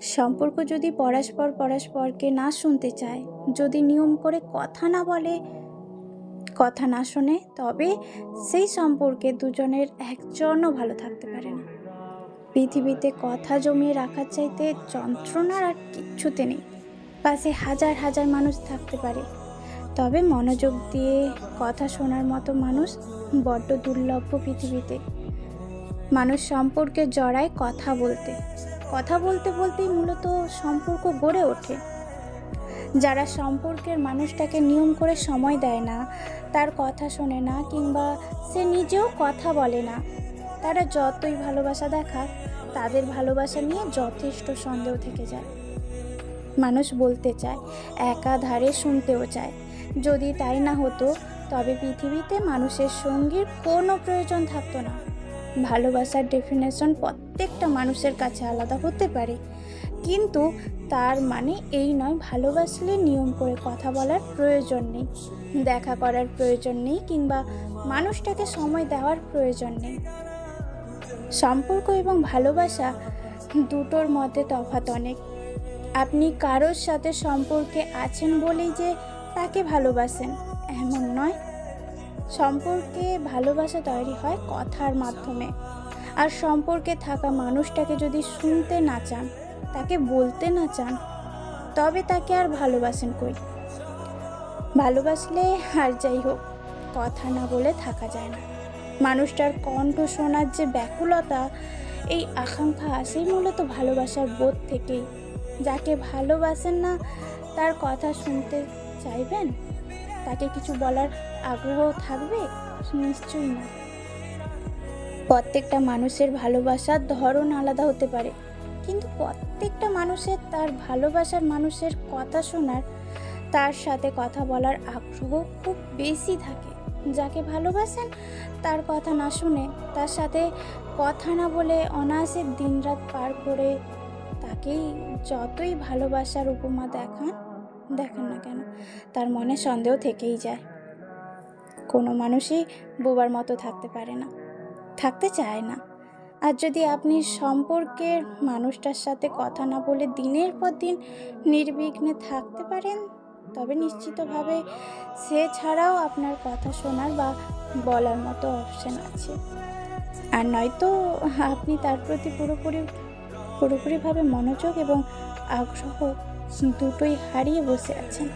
সম্পর্ক যদি পরস্পর পরস্পরকে না শুনতে চায়, যদি নিয়ম করে কথা না বলে, কথা না শোনে, তবে সেই সম্পর্কে দুজনের একজনও ভালো থাকতে পারে না। পৃথিবীতে কথা জমিয়ে রাখার চাইতে যন্ত্রণার আর কিচ্ছুতে নেই। পাশে হাজার হাজার মানুষ থাকতে পারে। তবে মনোযোগ দিয়ে কথা শোনার মতো মানুষ বড্ড দুর্লভ পৃথিবীতে। মানুষ সম্পর্কে জড়ায় কথা বলতে। কথা বলতে বলতেই মূলত সম্পর্ক গড়ে ওঠে। যারা সম্পর্কের মানুষটাকে নিয়ম করে সময় দেয় না, তার কথা শোনে না কিংবা সে নিজেও কথা বলে না, তারা যতই ভালোবাসা দেখাক, তাদের ভালোবাসা নিয়ে যথেষ্ট সন্দেহ থেকে যায়। মানুষ বলতে চায়, একাধারে শুনতেও চায়। যদি তাই না হতো, তবে পৃথিবীতে মানুষের সঙ্গীর কোনো প্রয়োজন থাকতো না। ভালোবাসার ডেফিনেশন প্রত্যেকটা মানুষের কাছে আলাদা হতে পারে। কিন্তু তার মানে এই নয়, ভালোবাসলে নিয়ম করে কথা বলার প্রয়োজন নেই, দেখা করার প্রয়োজন নেই, কিংবা মানুষটাকে সময় দেওয়ার প্রয়োজন নেই। সম্পর্ক এবং ভালোবাসা দুটোর মধ্যে তফাৎ অনেক। আপনি কারোর সাথে সম্পর্কে আছেন বলেই যে তাকে ভালোবাসেন, এমন নয়। সম্পর্কে ভালোবাসা তৈরি হয় কথার মাধ্যমে। আর সম্পর্কে থাকা মানুষটাকে যদি শুনতে না চান, তাকে বলতে না চান, তবে তাকে আর ভালোবাসেন কই? ভালোবাসলে আর যাই হোক, কথা না বলে থাকা যায় না। মানুষটার কণ্ঠ শোনার যে ব্যাকুলতা, এই আকাঙ্ক্ষা আসেই মূলত ভালোবাসার বোধ থেকেই। যাকে ভালোবাসেন না, তার কথা শুনতে চাইবেন? তাকে কিছু বলার আগ্রহ থাকবে? নিশ্চয়ই না। প্রত্যেকটা মানুষের ভালোবাসার ধরন আলাদা হতে পারে। কিন্তু প্রত্যেকটা মানুষের তার ভালোবাসার মানুষের কথা শোনার, তার সাথে কথা বলার আগ্রহ খুব বেশি থাকে। যাকে ভালোবাসেন, তার কথা না শুনে, তার সাথে কথা না বলে অনায়াসে দিনরাত পার করে তাকেই যতই ভালোবাসার উপমা দেখান দেখান না কেন, তার মনে সন্দেহ থেকেই যায়। কোনো মানুষই বোবার মতো থাকতে পারে না, থাকতে চায় না। আর যদি আপনি সম্পর্কের মানুষটার সাথে কথা না বলে দিনের পর দিন নির্বিঘ্নে থাকতে পারেন, তবে নিশ্চিতভাবে সে ছাড়াও আপনার কথা শোনার বা বলার মতো অপশন আছে। আর নয়তো আপনি তার প্রতি পুরোপুরি, পুরোপুরিভাবে মনোযোগ এবং আগ্রহ দুটোই হারিয়ে বসে আছেন।